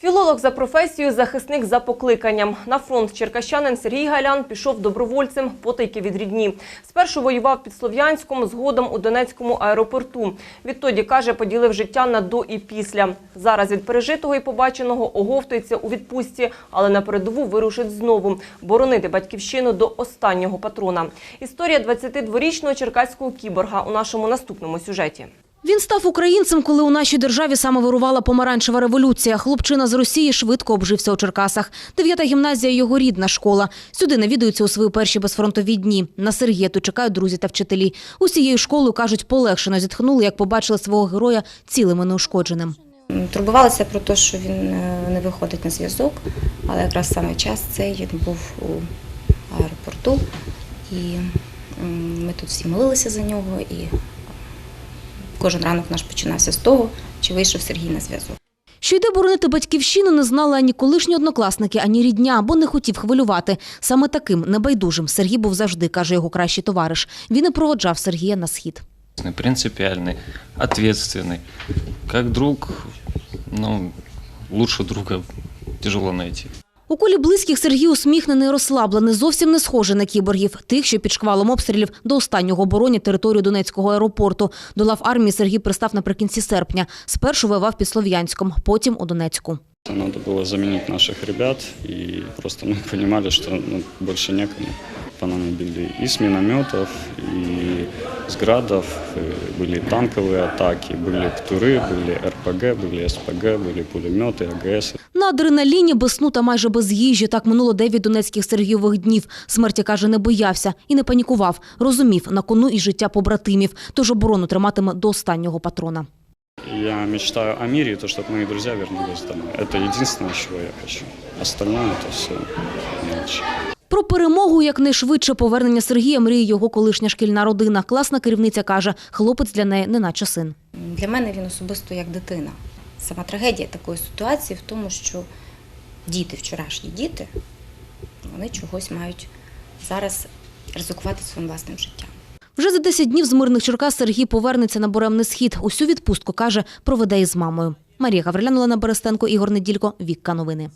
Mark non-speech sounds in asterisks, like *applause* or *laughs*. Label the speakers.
Speaker 1: Філолог за професією, захисник за покликанням. На фронт черкащанин Сергій Галян пішов добровольцем потайки від рідні. Спершу воював під Слов'янськом, згодом у Донецькому аеропорту. Відтоді, каже, поділив життя на до і після. Зараз від пережитого і побаченого оговтується у відпустці, але на передову вирушить знову – боронити батьківщину до останнього патрона. Історія 22-річного черкаського кіборга у нашому наступному сюжеті.
Speaker 2: Він став українцем, коли у нашій державі саме вирувала помаранчева революція. Хлопчина з Росії швидко обжився у Черкасах. Дев'ята гімназія – його рідна школа. Сюди навідуються у свої перші безфронтові дні. На Сергія тут чекають друзі та вчителі. Усією школою, кажуть, полегшено зітхнули, як побачили свого героя цілим і неушкодженим.
Speaker 3: Турбувалися про те, що він е, не виходить на зв'язок, але якраз саме час цей він був у аеропорту, і ми тут всі молилися за нього, і кожен ранок наш починався з того, чи вийшов Сергій на зв'язок.
Speaker 2: Що йде боронити батьківщину, не знали ані колишні однокласники, ані рідня, бо не хотів хвилювати. Саме таким небайдужим Сергій був завжди, каже його кращий товариш. Він і проводжав Сергія на схід.
Speaker 4: принципиальный, ответственный. Как друг, ну, лучше друга тяжело найти.
Speaker 2: У колі близьких Сергій усміхнений розслаблений, зовсім не схожий на кіборгів, тих, що під шквалом обстрілів до останнього оборонять територію Донецького аеропорту. До лав армії Сергій пристав наприкінці серпня. Спершу воював під Слов'янськом, потім у Донецьку.
Speaker 5: Надо було замінити наших ребят, і просто ми *laughs* розуміли, що ну, больше некому По нам били и с минометов, и с градов, и были танковые атаки, были ктуры, были РПГ, были СПГ, были пулеметы, АГС.
Speaker 2: На адреналіні, без сну та майже без їжі. Так минуло дев'ять донецьких Сергійових днів. Смерті, каже, не боявся і не панікував. Розумів, на кону і життя побратимів. Тож оборону триматиме до останнього патрона.
Speaker 5: Я мечтаю о мире, и то, чтобы мои друзья вернулись домой. Это единственное, чего я хочу. Остальное это все мелочи.
Speaker 2: Про перемогу якнайшвидше повернення Сергія мріє його колишня шкільна родина. Класна керівниця каже, хлопець для неї неначе син.
Speaker 3: Для мене він особисто як дитина. Сама трагедія такої ситуації в тому, що діти, вчорашні діти, вони чогось мають зараз ризикувати своїм власним життям.
Speaker 2: Вже за 10 днів з мирних Черкас Сергій повернеться на буремний схід. Усю відпустку, каже, проведе із мамою. Марія Гаврилян, Олена Берестенко, Ігор Неділько, Вікка Новини.